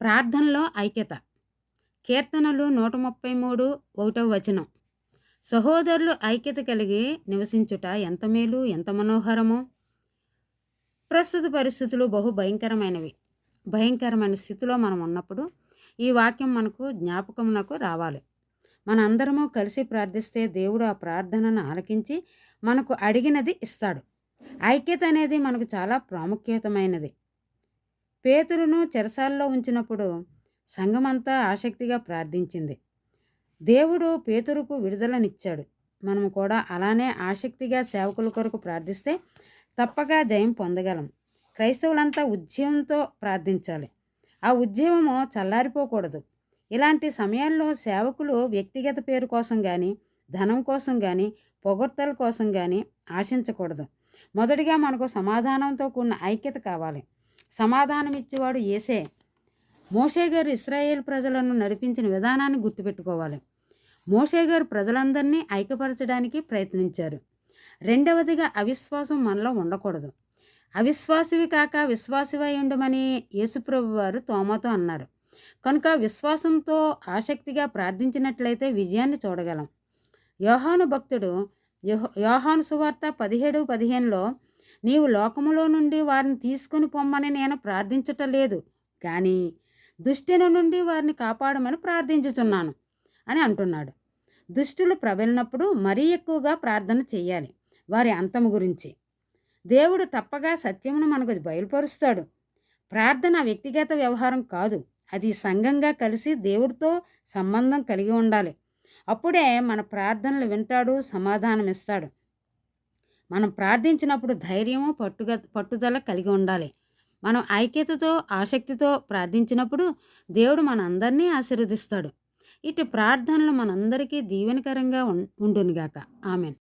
ప్రార్థనలో ఐక్యత. కీర్తనలు నూట ముప్పై మూడు ఒకటవ వచనం. సహోదరులు ఐక్యత కలిగి నివసించుట ఎంత మేలు ఎంత మనోహరము? ప్రస్తుత పరిస్థితులు బహు భయంకరమైనవి. భయంకరమైన స్థితిలో మనం ఉన్నప్పుడు ఈ వాక్యం మనకు జ్ఞాపకమునకు రావాలి. మనందరము కలిసి ప్రార్థిస్తే దేవుడు ఆ ప్రార్థనను ఆలకించి మనకు అడిగినది ఇస్తాడు. ఐక్యత అనేది మనకు చాలా ప్రాముఖ్యతమైనది. పేతురును చెరసాల్లో ఉంచినప్పుడు సంఘమంతా ఆసక్తిగా ప్రార్థించింది. దేవుడు పేతురుకు విడుదలనిచ్చాడు. మనం కూడా అలానే ఆసక్తిగా సేవకుల కొరకు ప్రార్థిస్తే తప్పక జయం పొందగలం. క్రైస్తవులంతా ఉద్యమంతో ప్రార్థించాలి. ఆ ఉద్యమము చల్లారిపోకూడదు. ఇలాంటి సమయాల్లో సేవకులు వ్యక్తిగత పేరు కోసం కానీ ధనం కోసం కానీ పొగడ్తల కోసం కానీ ఆశించకూడదు. మొదటిగా మనకు సమాధానంతో కూడిన ఐక్యత కావాలి. సమాధానం ఇచ్చేవాడు ఏసే మోషే గారు ఇస్రాయేల్ ప్రజలను నడిపించిన విధానాన్ని గుర్తుపెట్టుకోవాలి. మోషే గారు ప్రజలందరినీ ఐక్యపరచడానికి ప్రయత్నించారు. రెండవదిగా అవిశ్వాసం మనలో ఉండకూడదు. అవిశ్వాసివి కాక విశ్వాసివై ఉండమని యేసుప్రభు వారు తోమతో అన్నారు. కనుక విశ్వాసంతో ఆసక్తిగా ప్రార్థించినట్లయితే విజయాన్ని చూడగలం. యోహాను భక్తుడు యోహాను సువార్త పదిహేడు పదిహేనులో నీవు లోకములో నుండి వారిని తీసుకొని పొమ్మని నేను ప్రార్థించటం లేదు కానీ దుష్టిని నుండి వారిని కాపాడమని ప్రార్థించుచున్నాను అని అంటున్నాడు. దుష్టులు ప్రబలినప్పుడు మరీ ఎక్కువగా ప్రార్థన చేయాలి వారి అంతము గురించి. దేవుడు తప్పగా సత్యమును మనకు బయలుపరుస్తాడు. ప్రార్థన వ్యక్తిగత వ్యవహారం కాదు. అది సంఘంగా కలిసి దేవుడితో సంబంధం కలిగి ఉండాలి. అప్పుడే మన ప్రార్థనలు వింటాడు సమాధానం ఇస్తాడు మనం ప్రార్థించినప్పుడు ధైర్యము పట్టుగ పట్టుదల కలిగి ఉండాలి. మనం ఐక్యతతో ఆసక్తితో ప్రార్థించినప్పుడు దేవుడు మనందరినీ ఆశీర్వదిస్తాడు. ఇటు ప్రార్థనలు మనందరికీ దీవెనకరంగా ఉండునుగాక. ఆమెన్.